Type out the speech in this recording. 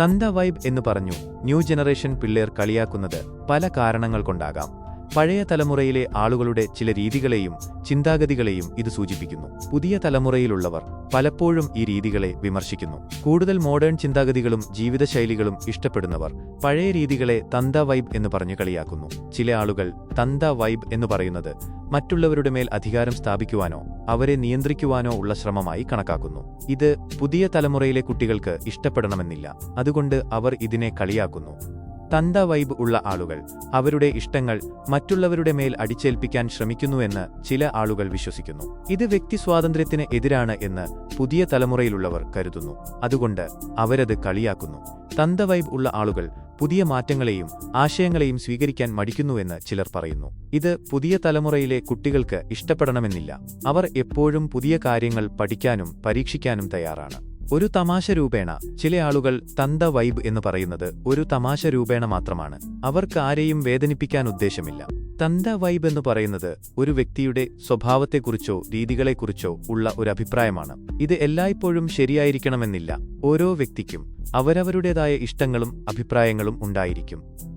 തന്ത വൈബ് എന്ന് പറഞ്ഞു ന്യൂ ജനറേഷൻ പിള്ളേർ കളിയാക്കുന്നത് പല കാരണങ്ങൾ കൊണ്ടാകാം പഴയ തലമുറയിലെ ആളുകളുടെ ചില രീതികളെയും ചിന്താഗതികളെയും ഇത് സൂചിപ്പിക്കുന്നു. പുതിയ തലമുറയിലുള്ളവർ പലപ്പോഴും ഈ രീതികളെ വിമർശിക്കുന്നു. കൂടുതൽ മോഡേൺ ചിന്താഗതികളും ജീവിതശൈലികളും ഇഷ്ടപ്പെടുന്നവർ പഴയ രീതികളെ തന്ത വൈബ് എന്ന് പറഞ്ഞു കളിയാക്കുന്നു. ചില ആളുകൾ തന്ത വൈബ് എന്ന് പറയുന്നത് മറ്റുള്ളവരുടെ മേൽ അധികാരം സ്ഥാപിക്കുവാനോ അവരെ നിയന്ത്രിക്കുവാനോ ഉള്ള ശ്രമമായി കണക്കാക്കുന്നു. ഇത് പുതിയ തലമുറയിലെ കുട്ടികൾക്ക് ഇഷ്ടപ്പെടണമെന്നില്ല. അതുകൊണ്ട് അവർ ഇതിനെ കളിയാക്കുന്നു. തന്ത വൈബ് ഉള്ള ആളുകൾ. അവരുടെ ഇഷ്ടങ്ങൾ മറ്റുള്ളവരുടെ മേൽ അടിച്ചേൽപ്പിക്കാൻ ശ്രമിക്കുന്നുവെന്ന് ചില ആളുകൾ വിശ്വസിക്കുന്നു. ഇത് വ്യക്തി സ്വാതന്ത്ര്യത്തിന് എതിരാണ് എന്ന് പുതിയ തലമുറയിലുള്ളവർ കരുതുന്നു. അതുകൊണ്ട് അവരത് കളിയാക്കുന്നു. തന്ത വൈബ് ഉള്ള ആളുകൾ പുതിയ മാറ്റങ്ങളെയും ആശയങ്ങളെയും സ്വീകരിക്കാൻ മടിക്കുന്നുവെന്ന് ചിലർ പറയുന്നു. ഇത് പുതിയ തലമുറയിലെ കുട്ടികൾക്ക് ഇഷ്ടപ്പെടണമെന്നില്ല. അവർ എപ്പോഴും പുതിയ കാര്യങ്ങൾ പഠിക്കാനും പരീക്ഷിക്കാനും തയ്യാറാണ്. ഒരു തമാശ രൂപേണ ചില ആളുകൾ തന്ത വൈബ് എന്ന് പറയുന്നത് ഒരു തമാശ രൂപേണ മാത്രമാണ്. അവർക്ക് ആരെയും വേദനിപ്പിക്കാൻ ഉദ്ദേശമില്ല. തന്ത വൈബ് എന്ന് പറയുന്നത് ഒരു വ്യക്തിയുടെ സ്വഭാവത്തെക്കുറിച്ചോ രീതികളെക്കുറിച്ചോ ഉള്ള ഒരു അഭിപ്രായമാണ്. ഇത് എല്ലായ്പ്പോഴും ശരിയായിരിക്കണമെന്നില്ല. ഓരോ വ്യക്തിക്കും അവരവരുടേതായ ഇഷ്ടങ്ങളും അഭിപ്രായങ്ങളും ഉണ്ടായിരിക്കും.